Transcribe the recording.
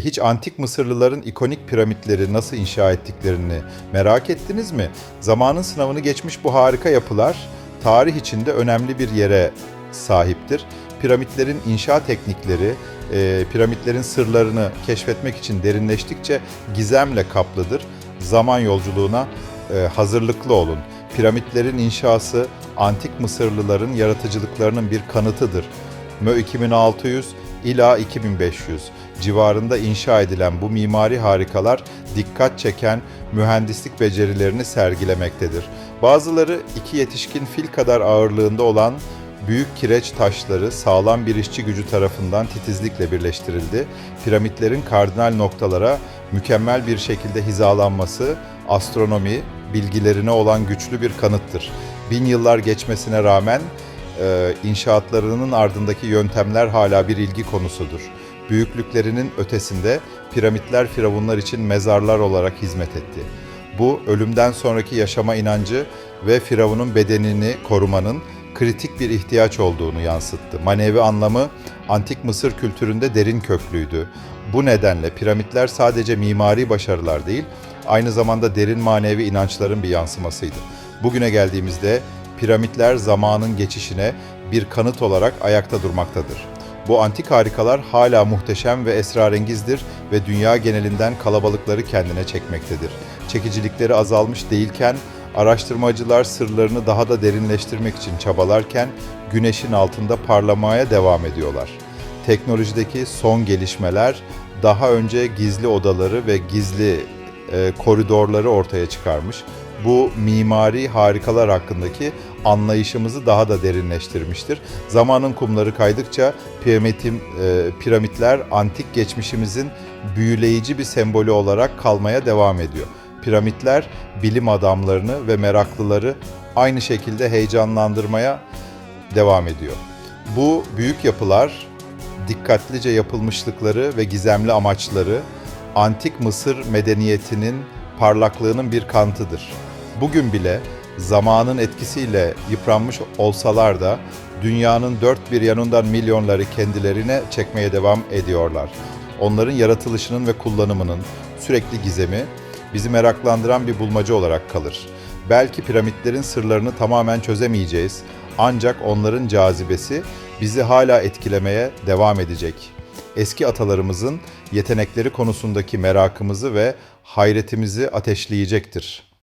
Hiç antik Mısırlıların ikonik piramitleri nasıl inşa ettiklerini merak ettiniz mi? Zamanın sınavını geçmiş bu harika yapılar tarih içinde önemli bir yere sahiptir. Piramitlerin inşa teknikleri, e, piramitlerin sırlarını keşfetmek için derinleştikçe gizemle kaplıdır. Zaman yolculuğuna e, hazırlıklı olun. Piramitlerin inşası antik Mısırlıların yaratıcılıklarının bir kanıtıdır. Mö 2600 ila 2500 civarında inşa edilen bu mimari harikalar dikkat çeken mühendislik becerilerini sergilemektedir. Bazıları iki yetişkin fil kadar ağırlığında olan büyük kireç taşları sağlam bir işçi gücü tarafından titizlikle birleştirildi. Piramitlerin kardinal noktalara mükemmel bir şekilde hizalanması astronomi bilgilerine olan güçlü bir kanıttır. Bin yıllar geçmesine rağmen e, inşaatlarının ardındaki yöntemler hala bir ilgi konusudur. Büyüklüklerinin ötesinde piramitler firavunlar için mezarlar olarak hizmet etti. Bu ölümden sonraki yaşama inancı ve firavunun bedenini korumanın kritik bir ihtiyaç olduğunu yansıttı. Manevi anlamı antik Mısır kültüründe derin köklüydü. Bu nedenle piramitler sadece mimari başarılar değil, aynı zamanda derin manevi inançların bir yansımasıydı. Bugüne geldiğimizde piramitler zamanın geçişine bir kanıt olarak ayakta durmaktadır. Bu antik harikalar hala muhteşem ve esrarengizdir ve dünya genelinden kalabalıkları kendine çekmektedir. Çekicilikleri azalmış değilken araştırmacılar sırlarını daha da derinleştirmek için çabalarken güneşin altında parlamaya devam ediyorlar. Teknolojideki son gelişmeler daha önce gizli odaları ve gizli e, koridorları ortaya çıkarmış. Bu mimari harikalar hakkındaki anlayışımızı daha da derinleştirmiştir. Zamanın kumları kaydıkça piramitim, e, piramitler antik geçmişimizin büyüleyici bir sembolü olarak kalmaya devam ediyor. Piramitler bilim adamlarını ve meraklıları aynı şekilde heyecanlandırmaya devam ediyor. Bu büyük yapılar dikkatlice yapılmışlıkları ve gizemli amaçları antik Mısır medeniyetinin parlaklığının bir kanıtıdır. Bugün bile zamanın etkisiyle yıpranmış olsalar da dünyanın dört bir yanından milyonları kendilerine çekmeye devam ediyorlar. Onların yaratılışının ve kullanımının sürekli gizemi bizi meraklandıran bir bulmaca olarak kalır. Belki piramitlerin sırlarını tamamen çözemeyeceğiz ancak onların cazibesi bizi hala etkilemeye devam edecek. Eski atalarımızın yetenekleri konusundaki merakımızı ve hayretimizi ateşleyecektir.